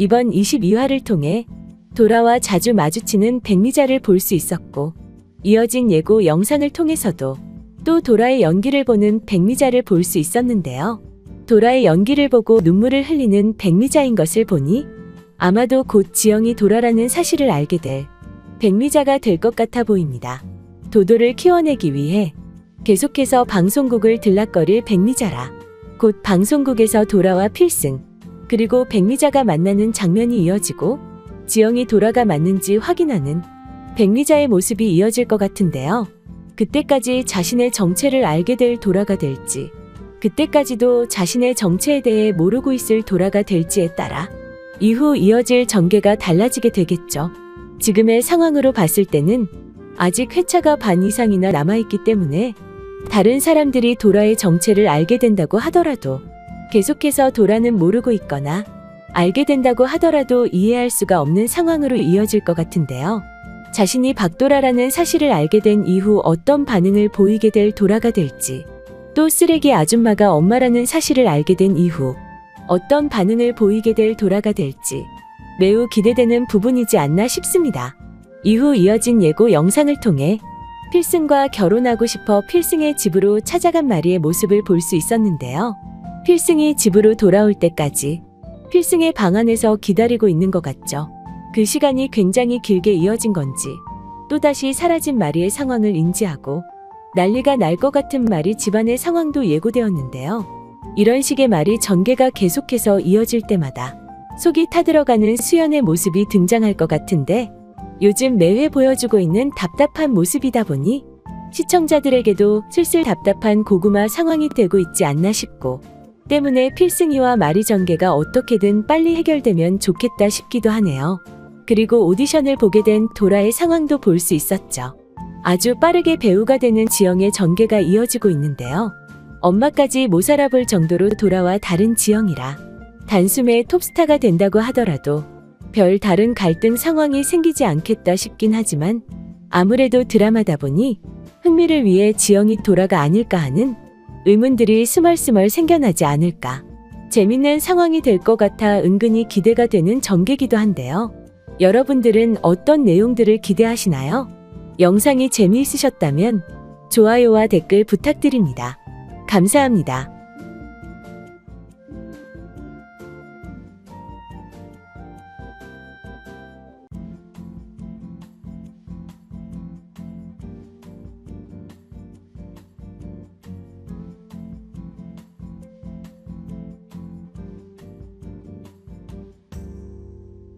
이번 22화를 통해 도라와 자주 마주치는 백미자를 볼 수 있었고 이어진 예고 영상을 통해서도 또 도라의 연기를 보는 백미자를 볼 수 있었는데요. 도라의 연기를 보고 눈물을 흘리는 백미자인 것을 보니 아마도 곧 지영이 도라라는 사실을 알게 될 백미자가 될 것 같아 보입니다. 도도를 키워내기 위해 계속해서 방송국을 들락거릴 백미자라. 곧 방송국에서 도라와 필승, 그리고 백미자가 만나는 장면이 이어지고 지영이 도라가 맞는지 확인하는 백미자의 모습이 이어질 것 같은데요. 그때까지 자신의 정체를 알게 될 도라가 될지, 그때까지도 자신의 정체에 대해 모르고 있을 도라가 될지에 따라 이후 이어질 전개가 달라지게 되겠죠. 지금의 상황으로 봤을 때는 아직 회차가 반 이상이나 남아있기 때문에 다른 사람들이 도라의 정체를 알게 된다고 하더라도 계속해서 도라는 모르고 있거나 알게 된다고 하더라도 이해할 수가 없는 상황으로 이어질 것 같은데요. 자신이 박도라라는 사실을 알게 된 이후 어떤 반응을 보이게 될 도라가 될지, 또 쓰레기 아줌마가 엄마라는 사실을 알게 된 이후 어떤 반응을 보이게 될 도라가 될지 매우 기대되는 부분이지 않나 싶습니다. 이후 이어진 예고 영상을 통해 필승과 결혼하고 싶어 필승의 집으로 찾아간 마리의 모습을 볼 수 있었는데요. 필승이 집으로 돌아올 때까지 필승의 방 안에서 기다리고 있는 것 같죠. 그 시간이 굉장히 길게 이어진 건지 또다시 사라진 마리의 상황을 인지하고 난리가 날 것 같은 말이 집안의 상황도 예고되었는데요. 이런 식의 말이 전개가 계속해서 이어질 때마다 속이 타들어가는 수연의 모습이 등장할 것 같은데 요즘 매회 보여주고 있는 답답한 모습이다 보니 시청자들에게도 슬슬 답답한 고구마 상황이 되고 있지 않나 싶고 때문에 필승이와 마리 전개가 어떻게든 빨리 해결되면 좋겠다 싶기도 하네요. 그리고 오디션을 보게 된 도라의 상황도 볼 수 있었죠. 아주 빠르게 배우가 되는 지영의 전개가 이어지고 있는데요. 엄마까지 못 살아볼 정도로 도라와 다른 지영이라 단숨에 톱스타가 된다고 하더라도 별 다른 갈등 상황이 생기지 않겠다 싶긴 하지만 아무래도 드라마다 보니 흥미를 위해 지영이 도라가 아닐까 하는 의문들이 스멀스멀 생겨나지 않을까. 재밌는 상황이 될 것 같아 은근히 기대가 되는 전개기도 한데요. 여러분들은 어떤 내용들을 기대하시나요? 영상이 재미있으셨다면 좋아요와 댓글 부탁드립니다. 감사합니다.